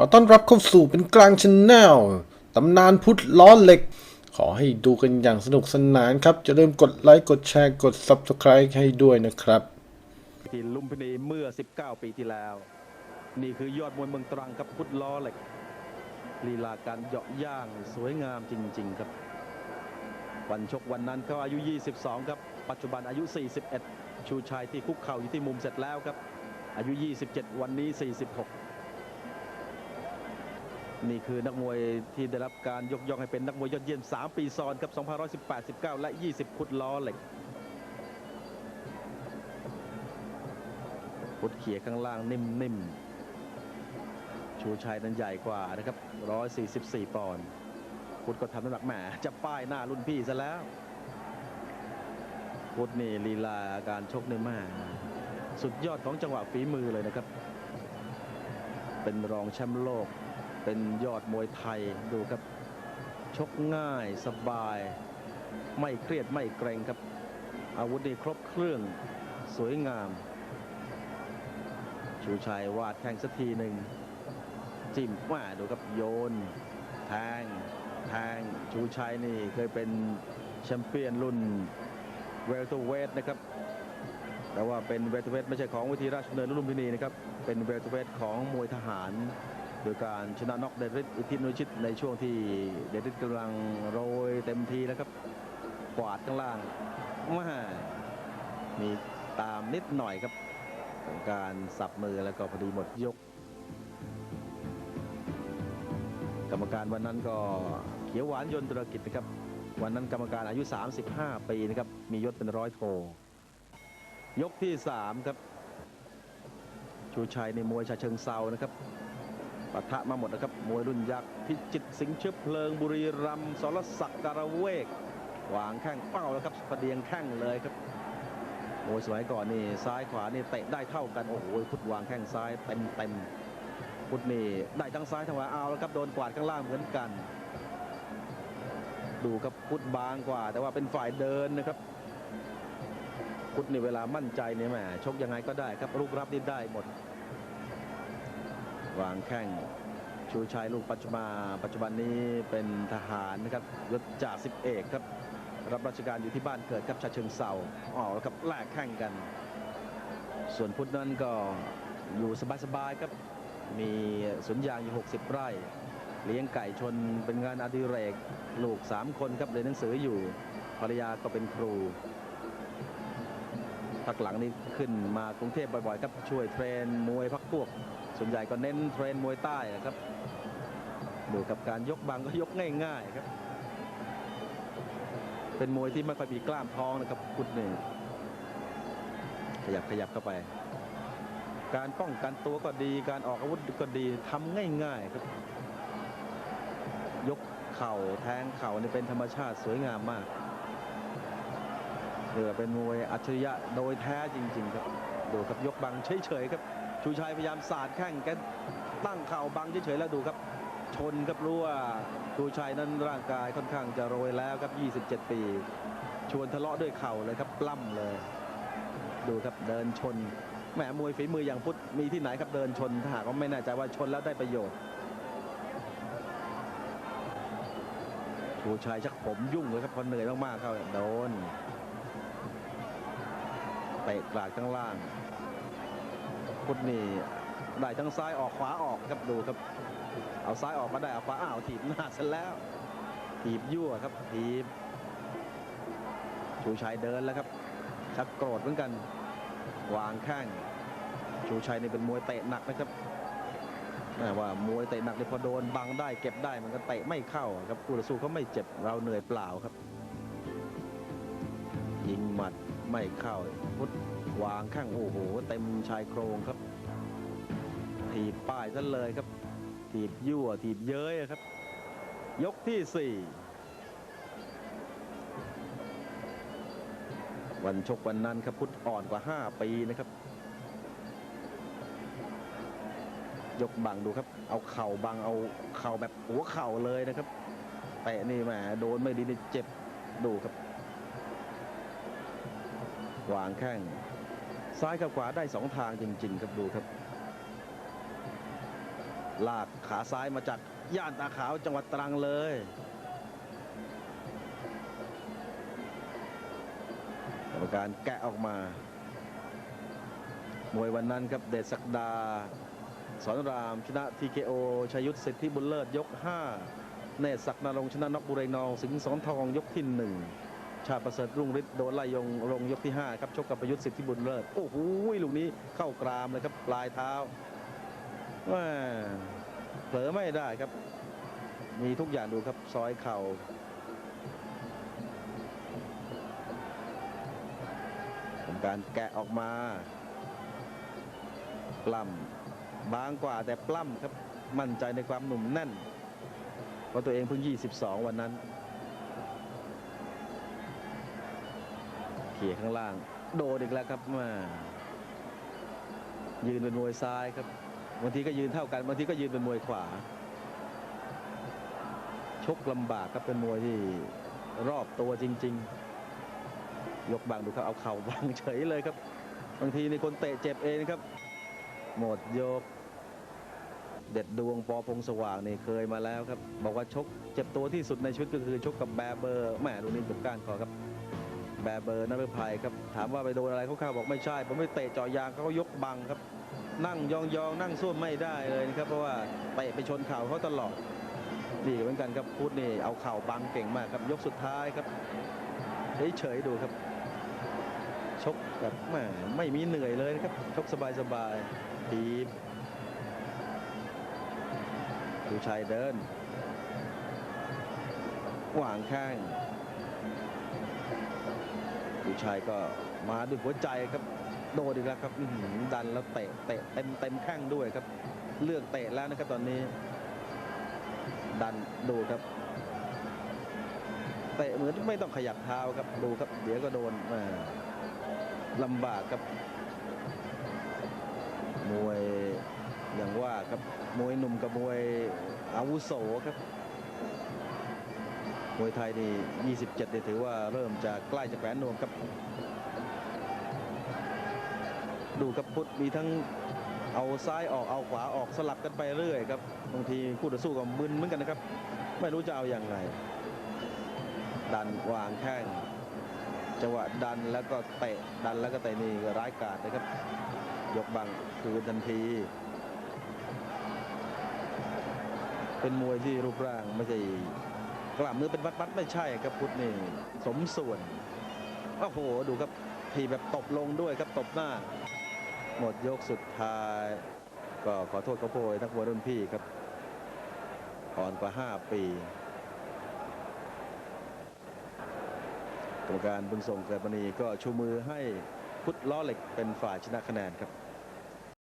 ขอต้อนรับเข้าสู่เป็นกลางชนแนลตำนานพุทธล้อเหล็ก ขอให้ดูกันอย่างสนุกสนานครับ จะเริ่มกดไลค์ กดแชร์ กด Subscribe ให้ด้วยนะครับ ที่ลุมพินีเมื่อ 19 ปีที่แล้ว นี่คือยอดมวยเมืองตรังครับพุทธล้อเหล็กลีลาการเหยาะย่างสวยงามจริง ๆ ครับ วันชกวันนั้นเขาอายุ 22 ครับ ปัจจุบันอายุ 41 ชูชัยที่คุกเข่าอยู่ที่มุมเสร็จแล้วครับ อายุ 27 วันนี้ 46 นี่คือนักมวยที่ได้รับการยกย่องให้เป็นนักมวยยอดเยี่ยม 3 ปีซ้อนครับ2518 19 และ 20 พุทล้อเหล็ก พุทเขียข้างล่างนิ่มๆ ชูชัยนั้นใหญ่กว่านะครับ 144 ปอนด์ พุทก็ทำน้ำหนักแหมจะป้ายหน้ารุ่นพี่ซะแล้ว พุทนี่ลีลาการชกในมาสุดยอดของจังหวะฝีมือเลยนะครับ เป็นรองแชมป์โลก เป็นยอดมวยไทยดูครับ ชกง่ายสบาย ไม่เครียดไม่เกรงครับ อาวุธนี่ครบเครื่องสวยงาม ชูชัยวาดแข้งสักทีหนึ่ง จิ้มว่าดูครับโยน แทง แทง ชูชัยนี่เคยเป็นแชมเปี้ยนรุ่นเวล t เวทนะครับ แต่ว่าเป็นเวล t เวทไม่ใช่ของวิธีราชดำเนินรุ่นพินีนะครับ เป็นเวล t เวทของมวยทหาร โดยการชนะน็อกเดริสอิทธินุชิตในช่วงที่เดริสกำลังโรยเต็มทีแล้วครับกวาดข้างล่างมามีตามนิดหน่อยครับของการสับมือแล้วก็พอดีหมดยก กรรมการวันนั้นก็เขียวหวานยนต์ธุรกิจนะครับ วันนั้นกรรมการอายุ 35 ปีนะครับ มียศเป็นร้อยโท ยกที่ 3 ครับ ชูชัยในมวยชาเชิงเซานะครับ ปะทะมาหมดนะครับ มวยรุ่นยักษ์พิจิตสิงห์เชื้อเพลิงบุรีรัมย์สรศักดิ์การเวกวางแข้งเป้าแล้วครับพเดียงแข้งเลยครับมวยสมัยก่อนนี่ซ้ายขวานี่เตะได้เท่ากันโอ้โหพุทธวางแข้งซ้ายเต็มเต็มพุทธนี่ได้ทั้งซ้ายทั้งขวาเอาแล้วครับโดนกวาดข้างล่างเหมือนกัน ดูครับพุทธบางกว่า แต่ว่าเป็นฝ่ายเดินนะครับพุทธนี่เวลามั่นใจเนี่ยแหมชกยังไงก็ได้ครับลูกรับนี่ได้หมด วางแข้งชูชัยลูกปัจจุบันปัจจุบันนี้เป็นทหารนะครับยศจ่าสิบเอกครับ รับราชการอยู่ที่บ้านเกิดครับชาเชิงเซาอ๋อแล้วกับแลกแข่งกัน ส่วนพุทธนั้นก็อยู่สบายๆครับมีสวนยางอยู่ 60 ไร่ เลี้ยงไก่ชนเป็นงานอดิเรกลูก 3 คนครับเรียนหนังสืออยู่ภรรยาก็เป็นครูพักหลังนี้ขึ้นมากรุงเทพบ่อยๆครับช่วยเทรนมวยพักพวก ส่วนใหญ่ก็เน้นเทรนมวยใต้นะครับ ดูกับการยกบางก็ยกง่ายๆครับ เป็นมวยที่ไม่ค่อยมีกล้ามท้องนะครับพุทธนี่งขยับขยับเข้าไป การป้องกันตัวก็ดี การออกอาวุธก็ดีทำง่ายๆครับ ยกเข่าแทงเข่านี่เป็นธรรมชาติสวยงามมากเถือเป็นมวยอัจฉริยะโดยแท้จริง ๆ ครับ ดูครับยกบังเฉยๆครับ ชูชัยพยายามสาดแข้งแกตั้งเข่าบังเฉยๆแล้วดูครับ ชนครับรู้ว่าชูชัยนั้นร่างกายค่อนข้างจะโรยแล้วครับ 27 ปี ชวนทะเลาะด้วยเข่าเลยครับปล้ำเลย ดูครับเดินชนแหมมวยฝีมืออย่างพุทธมีที่ไหนครับเดินชนถ้าหากว่าไม่แน่ใจว่าชนแล้วได้ประโยชน์ชูชัยชักผมยุ่งเลยครับพอเหนื่อยมากๆเข้าโดนเตะกลาดข้างล่าง พุทธนี่ได้ทั้งซ้ายออกขวาออกครับดูครับ เอาซ้ายออกมาได้เอาขวาอ้าวถีบหน้าเสร็จแล้วถีบยั่วครับถีบชูชัยเดินแล้วครับ ชักโกรธเหมือนกัน วางข้างชูชัยนี่เป็นมวยเตะหนักนะครับแม่ว่ามวยเตะหนักเนี่ยพอโดนบังได้เก็บได้มันก็เตะไม่เข้าครับคู่ต่อสู้เขาไม่เจ็บเราเหนื่อยเปล่าครับ ยิงหมัดไม่เข้าพุทธวางข้างโอ้โหเต็มชายโครงครับ ถีบป้ายซะเลยครับ ถีบยั่วถีบเย้ยครับ ยกที่สี่วันชกวันนั้นครับพุทธอ่อนกว่า 5 ปีนะครับ ยกบังดูครับ เอาเข่าบังเอาเข่าแบบหัวเข่าเลยนะครับเตะนี่แหมโดนไม่ดีนี่เจ็บดูครับวางแข้งซ้ายกับขวาได้สองทางจริง ๆ ครับดูครับ ลากขาซ้ายมาจากย่านตาขาวจังหวัดตรังเลย กรรมการแกะออกมา มวยวันนั้นครับเดชศักดา สอนรามชนะทีเคโอชัยยุทธสิทธิบุญเลิศยก 5 เนตรศักดิ์นรงชนะนกบุรีนองสิงห์สอนทองยกที่ 1 ชาประเสริฐรุ่งฤทธิ์โดนไล่ยงลงยกที่ 5 ครับชกกับประยุทธ์สิทธิบุญเลิศ โอ้โหลูกนี้เข้ากรามเลยครับปลายเท้า แม่เผลอไม่ได้ครับ มีทุกอย่างดูครับซอยเข่าทำการแกะออกมาปล้ำบางกว่าแต่ปล้ำครับมั่นใจในความหนุ่มแน่น เพราะตัวเองเพิ่ง 22 วันนั้นเขี่ยข้างล่าง โดดอีกแล้วครับมายืนเป็นมวยซ้ายครับ บางทีก็ยืนเท่ากันบางทีก็ยืนเป็นมวยขวา ชกลำบากครับเป็นมวยที่รอบตัวจริง ๆ ยกบังดูครับเอาเข่าบังเฉยเลยครับ บางทีในคนเตะเจ็บเองครับ หมดยก เด็ดดวงปอพงสว่างนี่เคยมาแล้วครับ บอกว่าชกเจ็บตัวที่สุดในชีวิตก็คือชกกับแบเบอร์แหมดูนี่กับก้านคอครับ บร์เบอร์นักภัยครับถามว่าไปโดนอะไรเขาข้าบอกไม่ใช่ผมไม่เตะเจ่อยางเขายกบังครับ นั่งยองๆนั่งส้วมไม่ได้เลยนะครับเพราะว่าเตะไปชนเข่าเขาตลอดดีเหมือนกันครับพุทธนี่เอาเข่าบังเก่งมากครับยกสุดท้ายครับเฉยๆดูครับ ชกแบบแหมไม่มีเหนื่อยเลยนะครับชกสบายๆทีบดูชัยเดินหวางข้าง ดูชัยก็มาด้วยหัวใจครับ โดนอีกแล้วครับดันแล้วเตะเตะเต็มเต็มแข้งด้วยครับ เลือกเตะแล้วนะครับตอนนี้ ดันดูครับเตะเหมือนไม่ต้องขยับเท้าครับดูครับ เดี๋ยวก็โดนม่ลำบากครับ มวยอย่างว่าครับมวยหนุ่มกับมวยอาวุโสครับ มวยไทยนี่ 27เนี่ยถือว่าเริ่มจะใกล้จะแขวนนวมครับ ดูครับพุทธมีทั้งเอาซ้ายออกเอาขวาออกสลับกันไปเรื่อยครับบางทีคู่ต่อสู้ก็มึนเหมือนกันนะครับ ไม่รู้จะเอาอย่างไร ดันวางแข้งจังหวะดันแล้วก็เตะดันแล้วก็เตะนี่ก็ร้ายกาจนะครับ ยกบังคืนทันที เป็นมวยที่รูปร่างไม่ใช่ กล้ามเนื้อเป็นวัดๆไม่ใช่ครับพุทธนี่สมส่วนโอ้โหดูครับทีแบบตบลงด้วยครับตบหน้า หมดยกสุดท้าย ก็ขอโทษขาโพยนักมวยรุ่นพี่ครับอ่อนกว่า 5 ปีกรรมการบุญส่งเกิดมณีก็ชูมือให้พุทธล้อเหล็กเป็นฝ่ายชนะคะแนนครับ